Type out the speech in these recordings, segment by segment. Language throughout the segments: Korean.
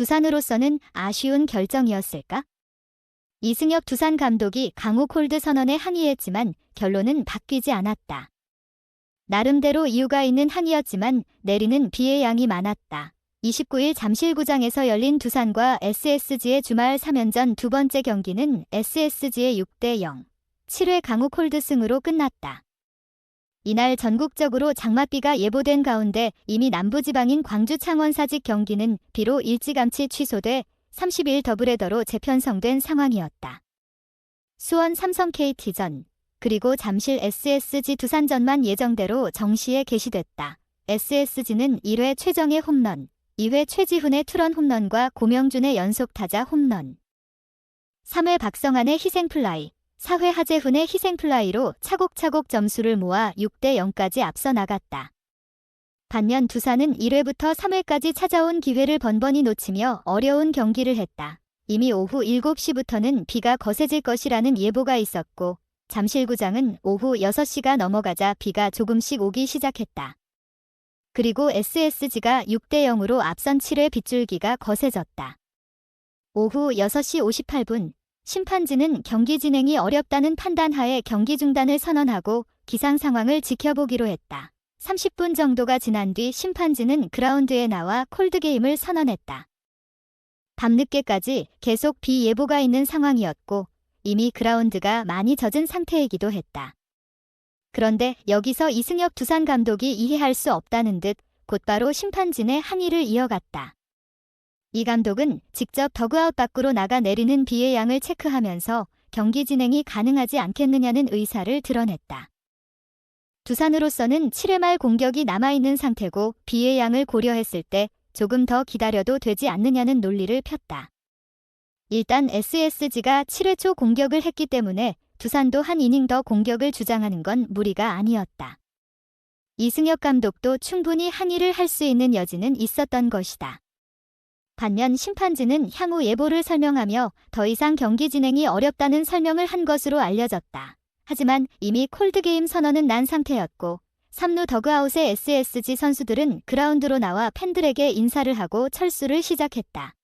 두산으로서는 아쉬운 결정이었을까? 이승엽 두산 감독이 강호 콜드 선언에 항의했지만 결론은 바뀌지 않았다. 나름대로 이유가 있는 항의였지만 내리는 비의 양이 많았다. 29일 잠실구장에서 열린 두산과 SSG의 주말 3연전 두 번째 경기는 SSG의 6대 0, 7회 강호 콜드 승으로 끝났다. 이날 전국적으로 장맛비가 예보된 가운데 이미 남부지방인 광주 창원 사직 경기는 비로 일찌감치 취소돼 30일 더블헤더로 재편성된 상황이었다. 수원 삼성 KT전, 그리고 잠실 SSG 두산전만 예정대로 정시에 개시됐다. SSG는 1회 최정의 홈런, 2회 최지훈의 투런 홈런과 고명준의 연속 타자 홈런, 3회 박성환의 희생플라이, 4회 하재훈의 희생플라이로 차곡차곡 점수를 모아 6대 0까지 앞서 나갔다. 반면 두산은 1회부터 3회까지 찾아온 기회를 번번이 놓치며 어려운 경기를 했다. 이미 오후 7시부터는 비가 거세질 것이라는 예보가 있었고 잠실구장은 오후 6시가 넘어가자 비가 조금씩 오기 시작했다. 그리고 SSG가 6대 0으로 앞선 7회 빗줄기가 거세졌다. 오후 6시 58분 심판진은 경기 진행이 어렵다는 판단하에 경기 중단을 선언하고 기상 상황을 지켜보기로 했다. 30분 정도가 지난 뒤 심판진은 그라운드에 나와 콜드게임을 선언했다. 밤늦게까지 계속 비 예보가 있는 상황이었고 이미 그라운드가 많이 젖은 상태이기도 했다. 그런데 여기서 이승엽 두산 감독이 이해할 수 없다는 듯 곧바로 심판진의 항의를 이어갔다. 이 감독은 직접 더그아웃 밖으로 나가 내리는 비의 양을 체크하면서 경기 진행이 가능하지 않겠느냐는 의사를 드러냈다. 두산으로서는 7회 말 공격이 남아있는 상태고 비의 양을 고려했을 때 조금 더 기다려도 되지 않느냐는 논리를 폈다. 일단 SSG가 7회 초 공격을 했기 때문에 두산도 한 이닝 더 공격을 주장하는 건 무리가 아니었다. 이승엽 감독도 충분히 항의를 할 수 있는 여지는 있었던 것이다. 반면 심판진은 향후 예보를 설명하며 더 이상 경기 진행이 어렵다는 설명을 한 것으로 알려졌다. 하지만 이미 콜드게임 선언은 난 상태였고 3루 더그아웃의 SSG 선수들은 그라운드로 나와 팬들에게 인사를 하고 철수를 시작했다.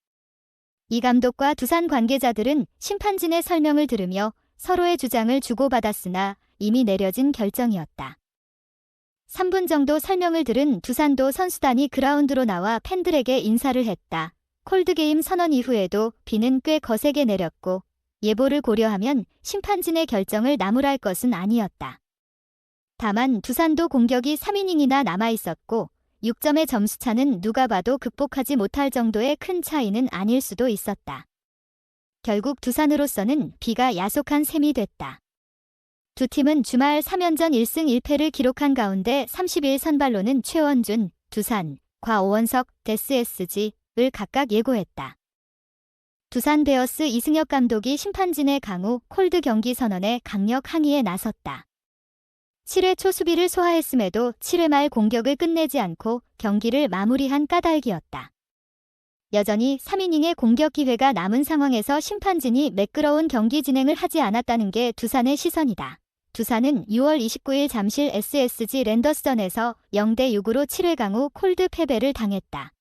이 감독과 두산 관계자들은 심판진의 설명을 들으며 서로의 주장을 주고받았으나 이미 내려진 결정이었다. 3분 정도 설명을 들은 두산도 선수단이 그라운드로 나와 팬들에게 인사를 했다. 콜드게임 선언 이후에도 비는 꽤 거세게 내렸고 예보를 고려하면 심판진의 결정을 나무랄 것은 아니었다. 다만 두산도 공격이 3이닝이나 남아있었고 6점의 점수차는 누가 봐도 극복하지 못할 정도의 큰 차이는 아닐 수도 있었다. 결국 두산으로서는 비가 야속한 셈이 됐다. 두 팀은 주말 3연전 1승 1패를 기록한 가운데 30일 선발로는 최원준, 두산, 과오원석, 데스SG 를 각각 예고했다. 두산 베어스 이승엽 감독이 심판진의 강우 콜드 경기 선언에 강력 항의에 나섰다. 7회 초 수비를 소화했음에도 7회 말 공격을 끝내지 않고 경기를 마무리한 까닭이었다. 여전히 3이닝의 공격 기회가 남은 상황에서 심판진이 매끄러운 경기 진행을 하지 않았다는 게 두산의 시선이다. 두산은 6월 29일 잠실 SSG 랜더스전에서 0대 6으로 7회 강후 콜드 패배를 당했다.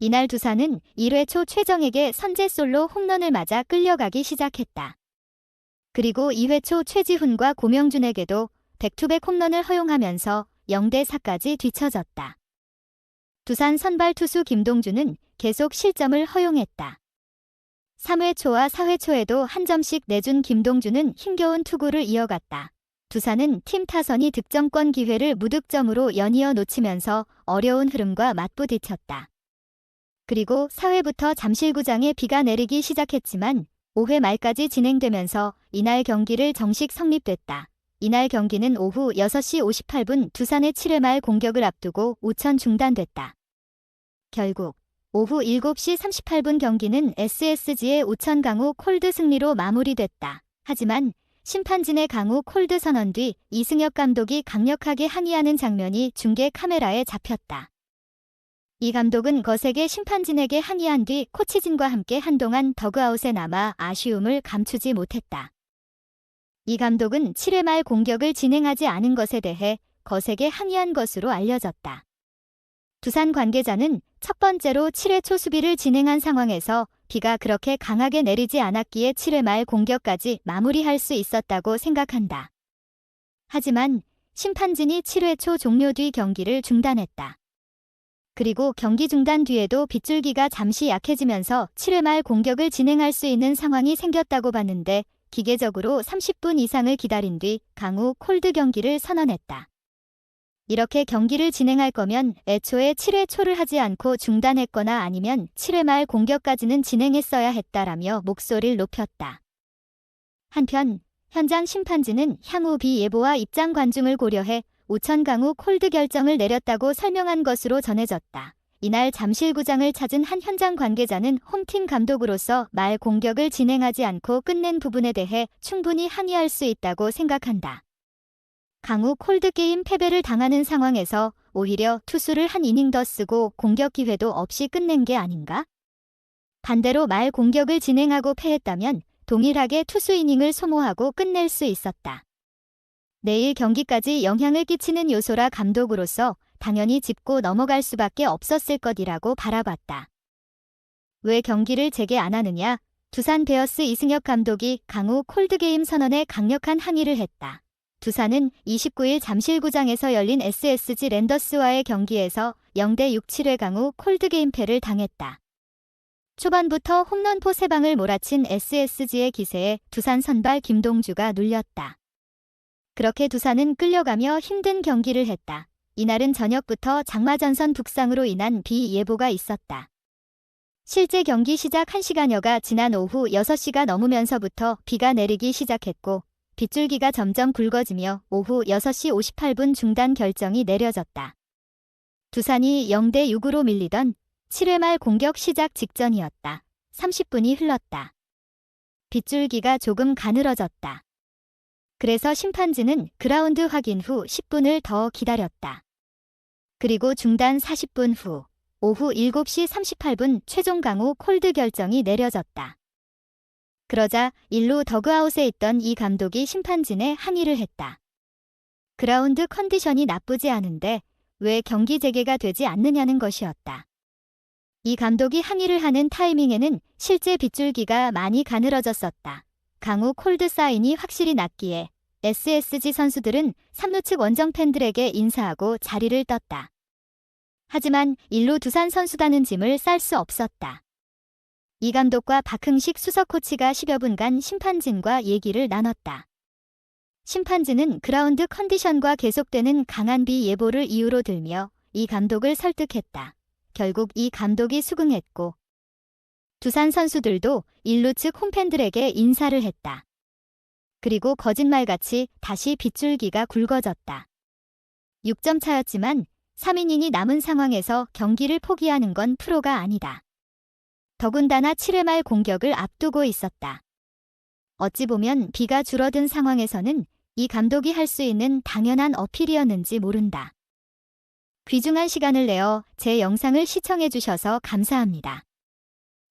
이날 두산은 1회 초 최정에게 선제 솔로 홈런을 맞아 끌려가기 시작했다. 그리고 2회 초 최지훈과 고명준에게도 백투백 홈런을 허용하면서 0대 4까지 뒤처졌다. 두산 선발 투수 김동준은 계속 실점을 허용했다. 3회 초와 4회 초에도 한 점씩 내준 김동준은 힘겨운 투구를 이어갔다. 두산은 팀 타선이 득점권 기회를 무득점으로 연이어 놓치면서 어려운 흐름과 맞부딪혔다. 그리고 4회부터 잠실구장에 비가 내리기 시작했지만 5회 말까지 진행되면서 이날 경기를 정식 성립됐다. 이날 경기는 오후 6시 58분 두산의 7회 말 공격을 앞두고 우천 중단됐다. 결국 오후 7시 38분 경기는 SSG의 우천 강우 콜드 승리로 마무리됐다. 하지만 심판진의 강우 콜드 선언 뒤 이승엽 감독이 강력하게 항의하는 장면이 중계 카메라에 잡혔다. 이 감독은 거세게 심판진에게 항의한 뒤 코치진과 함께 한동안 더그아웃에 남아 아쉬움을 감추지 못했다. 이 감독은 7회 말 공격을 진행하지 않은 것에 대해 거세게 항의한 것으로 알려졌다. 두산 관계자는 첫 번째로 7회 초 수비를 진행한 상황에서 비가 그렇게 강하게 내리지 않았기에 7회 말 공격까지 마무리할 수 있었다고 생각한다. 하지만 심판진이 7회 초 종료 뒤 경기를 중단했다. 그리고 경기 중단 뒤에도 빗줄기가 잠시 약해지면서 7회 말 공격을 진행할 수 있는 상황이 생겼다고 봤는데 기계적으로 30분 이상을 기다린 뒤 강우 콜드 경기를 선언했다. 이렇게 경기를 진행할 거면 애초에 7회 초를 하지 않고 중단했거나 아니면 7회 말 공격까지는 진행했어야 했다라며 목소리를 높였다. 한편 현장 심판진은 향후 비 예보와 입장 관중을 고려해 오천 강우 콜드 결정을 내렸다고 설명한 것으로 전해졌다. 이날 잠실구장을 찾은 한 현장 관계자는 홈팀 감독으로서 말 공격을 진행하지 않고 끝낸 부분에 대해 충분히 항의할 수 있다고 생각한다. 강우 콜드게임 패배를 당하는 상황에서 오히려 투수를 한 이닝 더 쓰고 공격 기회도 없이 끝낸 게 아닌가? 반대로 말 공격을 진행하고 패했다면 동일하게 투수 이닝을 소모하고 끝낼 수 있었다. 내일 경기까지 영향을 끼치는 요소라 감독으로서 당연히 짚고 넘어갈 수밖에 없었을 것이라고 바라봤다. 왜 경기를 재개 안 하느냐? 두산 베어스 이승엽 감독이 강우 콜드게임 선언에 강력한 항의를 했다. 두산은 29일 잠실구장에서 열린 SSG 랜더스와의 경기에서 0대 6 7회 강우 콜드게임패를 당했다. 초반부터 홈런포 3방을 몰아친 SSG의 기세에 두산 선발 김동주가 눌렸다. 그렇게 두산은 끌려가며 힘든 경기를 했다. 이날은 저녁부터 장마전선 북상으로 인한 비 예보가 있었다. 실제 경기 시작 1시간여가 지난 오후 6시가 넘으면서부터 비가 내리기 시작했고 빗줄기가 점점 굵어지며 오후 6시 58분 중단 결정이 내려졌다. 두산이 0대 6으로 밀리던 7회 말 공격 시작 직전이었다. 30분이 흘렀다. 빗줄기가 조금 가늘어졌다. 그래서 심판진은 그라운드 확인 후 10분을 더 기다렸다. 그리고 중단 40분 후 오후 7시 38분 최종 강우 콜드 결정이 내려졌다. 그러자 일루 더그아웃에 있던 이 감독이 심판진에 항의를 했다. 그라운드 컨디션이 나쁘지 않은데 왜 경기 재개가 되지 않느냐는 것이었다. 이 감독이 항의를 하는 타이밍에는 실제 빗줄기가 많이 가늘어졌었다. 강우 콜드 사인이 확실히 났기에 SSG 선수들은 3루 측 원정 팬들에게 인사하고 자리를 떴다. 하지만 일루 두산 선수단은 짐을 쌀 수 없었다. 이 감독과 박흥식 수석 코치가 10여 분간 심판진과 얘기를 나눴다. 심판진은 그라운드 컨디션과 계속되는 강한 비 예보를 이유로 들며 이 감독을 설득했다. 결국 이 감독이 수긍했고 두산 선수들도 일루 측 홈팬들에게 인사를 했다. 그리고 거짓말같이 다시 빗줄기가 굵어졌다. 6점 차였지만 3이닝이 남은 상황에서 경기를 포기하는 건 프로가 아니다. 더군다나 7회 말 공격을 앞두고 있었다. 어찌 보면 비가 줄어든 상황에서는 이 감독이 할 수 있는 당연한 어필이었는지 모른다. 귀중한 시간을 내어 제 영상을 시청해 주셔서 감사합니다.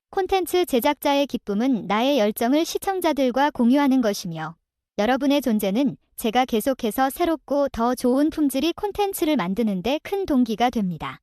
콘텐츠 제작자의 기쁨은 나의 열정을 시청자들과 공유하는 것이며 여러분의 존재는 제가 계속해서 새롭고 더 좋은 품질의 콘텐츠를 만드는 데 큰 동기가 됩니다.